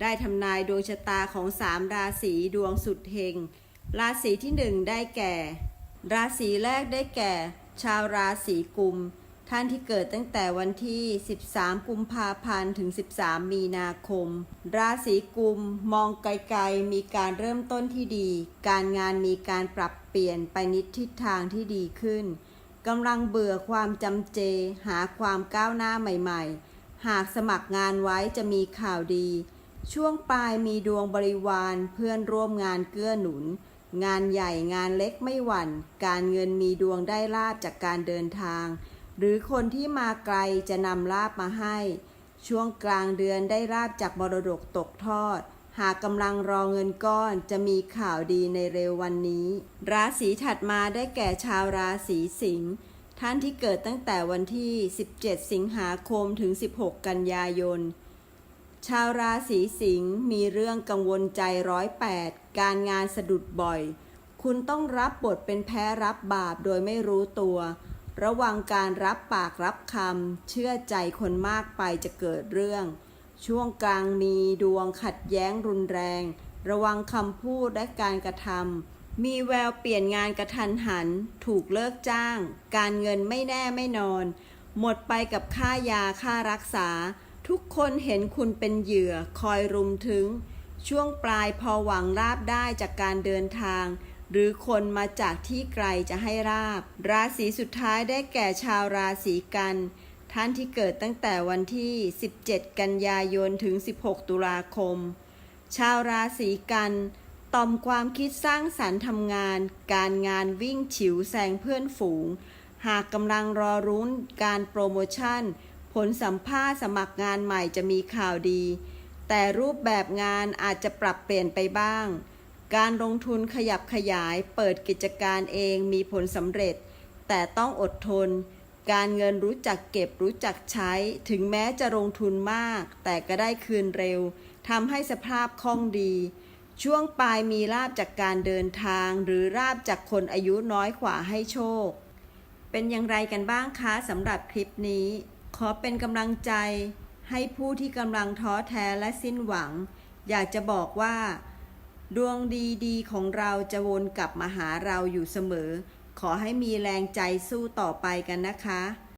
ได้ทำนายดวงชะตาของสามราศีดวงสุดเฮง ราศีที่หนึ่งได้แก่ ราศีแรกได้แก่ ชาวราศีกุม ท่านที่เกิดตั้งแต่วันที่ 13 กุมภาพันธ์ถึง 13 มีนาคม ราศีกุมมองไกลๆ มีการเริ่มต้นที่ดี การงานมีการปรับเปลี่ยนไปนิดทิศทางที่ดีขึ้นกำลังเบื่อความจำเจ หาความก้าวหน้าใหม่ ๆ หากสมัครงานไว้จะมีข่าวดี ช่วงปลายมีดวงบริวารเพื่อนร่วมงานเกื้อหนุน งานใหญ่งานเล็กไม่หวั่น การเงินมีดวงได้ลาบจากการเดินทาง หรือคนที่มาไกลจะนำลาบมาให้ ช่วงกลางเดือนได้ลาบจากมรดกตกทอด หากกำลังรอเงินก้อนจะมีข่าวดีในเร็ววันนี้ ราศีถัดมาได้แก่ชาวราศีสิงห์ท่านที่เกิดตั้งแต่วันที่ 17 สิงหาคมถึง 16 กันยายน ชาวราศีสิงห์มีเรื่องกังวลใจร้อยแปดการงานสะดุดบ่อย คุณต้องรับบทเป็นแพ้รับบาปโดยไม่รู้ตัว ระวังการรับปากรับคำเชื่อใจคนมากไปจะเกิดเรื่อง ช่วงกลางมีดวงขัดแย้งรุนแรง ระวังคำพูดและการกระทำมีแววเปลี่ยนงานกระทันหัน ถูกเลิกจ้าง การเงินไม่แน่ไม่นอน หมดไปกับค่ายาค่ารักษา ทุกคนเห็นคุณเป็นเหยื่อคอยรุมถึง ช่วงปลายพอหวังลาบได้จากการเดินทาง หรือคนมาจากที่ไกลจะให้ราบ ราศีสุดท้ายได้แก่ชาวราศีกัน ท่านที่เกิดตั้งแต่วันที่ 17 กันยายนถึง 16 ตุลาคม ชาวราศีกันต่อมความคิดสร้างสรรค์ทำงาน การงานวิ่งฉิวแซงเพื่อนฝูง หากกำลังรอรุ้นการโปรโมชั่น ลสัมภาษณ์สมัครงานใหม่จะมีข่าวดี แต่รูปแบบงานอาจจะปรับเปลี่ยนไปบ้าง การลงทุนขยับขยายเปิดกิจการเองมีผลสำเร็จ แต่ต้องอดทน การเงินรู้จักเก็บรู้จักใช้ ถึงแม้จะลงทุนมาก แต่ก็ได้คืนเร็วทำให้สภาพคล่องดี ช่วงปลายมีลาบจากการเดินทาง หรือลาบจากคนอายุน้อยกว่าให้โชค เป็นอย่างไรกันบ้างคะสำหรับคลิปนี้ ขอเป็นกำลังใจให้ผู้ที่กำลังท้อแท้และสิ้นหวัง อยากจะบอกว่า ดวงดีๆ ของเราจะวนกลับมาหาเราอยู่เสมอ ขอให้มีแรงใจสู้ต่อไปกันนะคะ